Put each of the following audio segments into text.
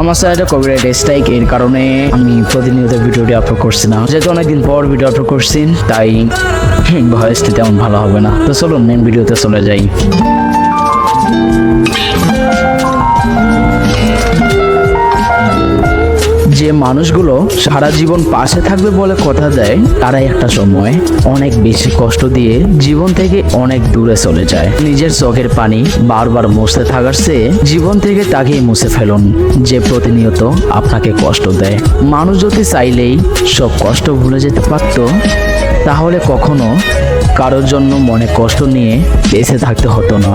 আমার সাইডে copyright strike এর কারণে আমি প্রতিনিয়ত ভিডিওটি আপলোড করছি না। যেহেতু অনেকদিন পর ভিডিও আপলোড করছি, তাই ভয়েসটি তেমন ভালো হবে না। তো চলুন মেন ভিডিওতে চলে যাই। যে মানুষগুলো সারা জীবন পাশে থাকবে বলে কথা দেয়, তারাই একটা সময় অনেক বেশি কষ্ট দিয়ে জীবন থেকে অনেক দূরে চলে যায়। নিজের চোখের পানি বারবার মুছতে থাকার চেয়ে জীবন থেকে তাকেই মুছে ফেলুন, যে প্রতিনিয়ত আপনাকে কষ্ট দেয়। মানুষ যদি চাইলেই সব কষ্ট ভুলে যেতে পারত, তাহলে কখনো কারোর জন্য মনে কষ্ট নিয়ে বেঁচে থাকতে হতো না।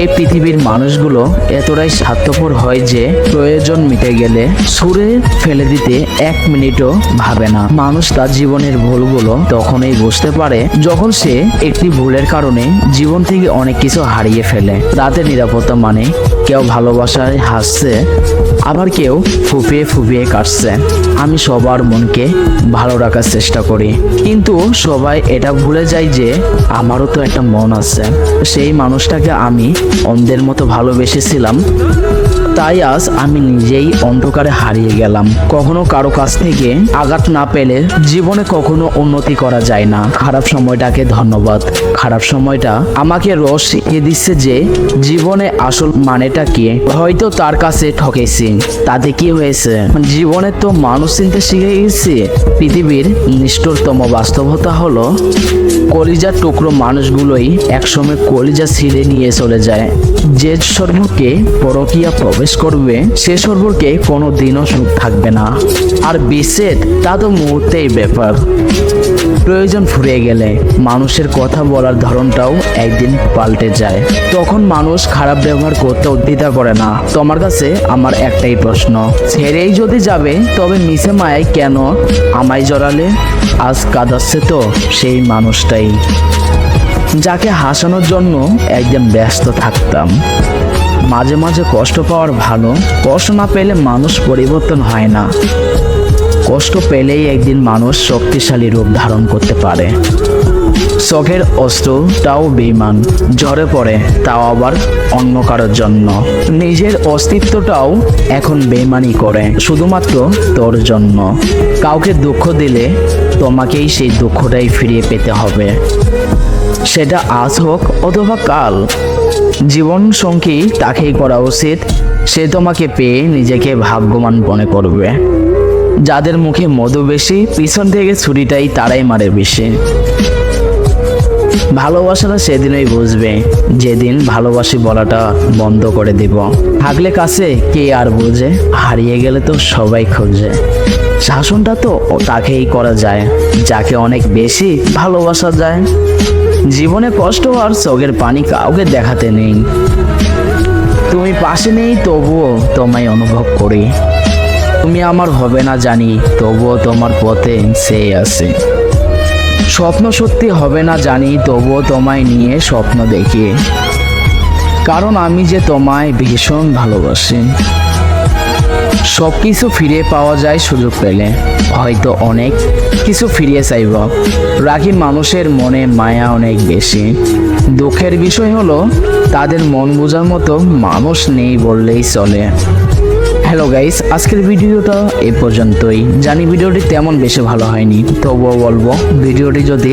এই পৃথিবীর মানুষগুলো এতটাই স্বার্থপর হয় যে প্রয়োজন মিটে গেলে সুরে ফেলে দিতে এক মিনিটও ভাবে না। মানুষ তার জীবনের ভুলগুলো তখনই বুঝতে পারে যখন সে একটি ভুলের কারণে জীবন থেকে অনেক কিছু হারিয়ে ফেলে। রাতের নিরাপত্তা মানে কেউ ভালোবাসায় হাসছে, আবার কেউ ফুপিয়ে ফুপিয়ে কাটছে। আমি সবার মনকে ভালো রাখার চেষ্টা করি। কিন্তু সবাই এটা ভুলে যায় যে আমারও তো একটা মন আছে। সেই মানুষটাকে আমি অন্ধের মতো ভালোবেসেছিলাম। তাই আজ আমি নিজেই অন্ধকারে হারিয়ে গেলাম। কখনো কারও কাছ থেকে আঘাত না পেলে জীবনে কখনো উন্নতি করা যায় না। খারাপ সময়টাকে ধন্যবাদ। খারাপ সময়টা আমাকে রস শিখিয়ে দিচ্ছে যে জীবনে আসল মানেটা কি? হয়তো তার কাছে ঠকেছি। তাতে কি হয়েছে? জীবনে তো মানুষ চিনতে শিখে গেছি, পৃথিবীর নিষ্ঠুরতম বাস্তবতা হলো কলিজার টুকরো মানুষগুলোই একসময় কলিজা ছিঁড়ে নিয়ে চলে যায়। যে সর্বকে পরকিয়া প্রবেশ করবে, সে সর্বকে কোনো দিনও সুখ থাকবে না। আর বিচ্ছেদ, তা তো মুহূর্তেই ব্যাপার। প্রয়োজন ফুরিয়ে গেলে মানুষের কথা বলার ধরনটাও একদিন পাল্টে যায়। তখন মানুষ খারাপ ব্যবহার করতেও দ্বিধা করে না। তোমার কাছে আমার একটাই প্রশ্ন, ছেড়েই যদি যাবে, তবে মিশে মায়ায় কেন আমায় জড়ালে? আজ কাঁদাচ্ছে তো সেই মানুষটাই। যাকে হাসানোর জন্য একদম ব্যস্ত থাকতাম। মাঝে মাঝে কষ্ট পাওয়ার ভালো, কষ্ট না পেলে মানুষ পরিবর্তন হয় না। কষ্ট পেলেই একদিন মানুষ শক্তিশালী রূপ ধারণ করতে পারে। শখের অস্ত্রটাও বেইমান ঝরে পড়ে, তাও আবার অন্য কারোর জন্য। নিজের অস্তিত্বটাও এখন বেইমানি করে, শুধুমাত্র তোর জন্য। কাউকে দুঃখ দিলে তোমাকেই সেই দুঃখটাই ফিরিয়ে পেতে হবে। সেটা আজ হোক অথবা কাল। জীবন সঙ্গী তাকেই করা উচিত। সে তোমাকে পেয়ে নিজেকে ভাগ্যবান মনে করবে। যাদের মুখে মধু বেশি, পিছন থেকে ছুরিটাই তারাই মারে বেশি। ভালোবাসাটা সেদিনই বুঝবে। যেদিন ভালোবাসি বলাটা বন্ধ করে দিব। থাকলে কাছে কে আর বোঝে? হারিয়ে গেলে তো সবাই খোঁজে। শাসনটা তো তাকেই করা যায়। যাকে অনেক বেশি ভালোবাসা যায়। জীবনে কষ্ট আর চোখের পানি কাউকে দেখাতে নেই। তুমি পাশে নেই, তবুও তোমায় অনুভব করি। তুমি আমার হবে না জানি, তবুও তোমার পথে সে আছে। স্বপ্ন সত্যি হবে না জানি, তবুও তোমায় নিয়ে স্বপ্ন দেখি। কারণ আমি যে তোমায় ভীষণ ভালোবাসি। সব কিছু ফিরিয়ে পাওয়া যায় সুযোগ পেলে। হয়তো অনেক কিছু ফিরিয়ে চাইব। রাখি মানুষের মনে মায়া অনেক বেশি। দুঃখের বিষয় হলো, তাদের মন বোঝার মতো মানুষ নেই বললেই চলে। হ্যালো গাইস আজকের ভিডিওটা এ পর্যন্তই। জানি ভিডিওটি তেমন বেশি ভালো হয়নি, তবুও বলব, ভিডিওটি যদি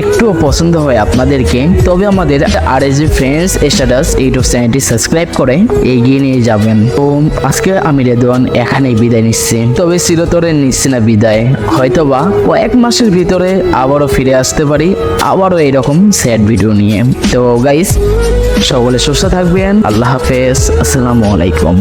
একটুও পছন্দ হয় আপনাদেরকে, তবে আমাদের R S friends status YouTube চ্যানেলটি সাবস্ক্রাইব করে এগিয়ে নিয়ে যাবেন। তো আজকে আমি রেদওয়ান, এখানেই বিদায় নিচ্ছি। তবে চিরতরে নিচ্ছি না বিদায়। হয়তোবা কয়েক মাসের ভিতরে আবারও ফিরে আসতে পারি, আবারও এরকম স্যাড ভিডিও নিয়ে। তো গাইস সকলে সুস্থ থাকবেন। আল্লাহ হাফেজ। আসসালামু আলাইকুম।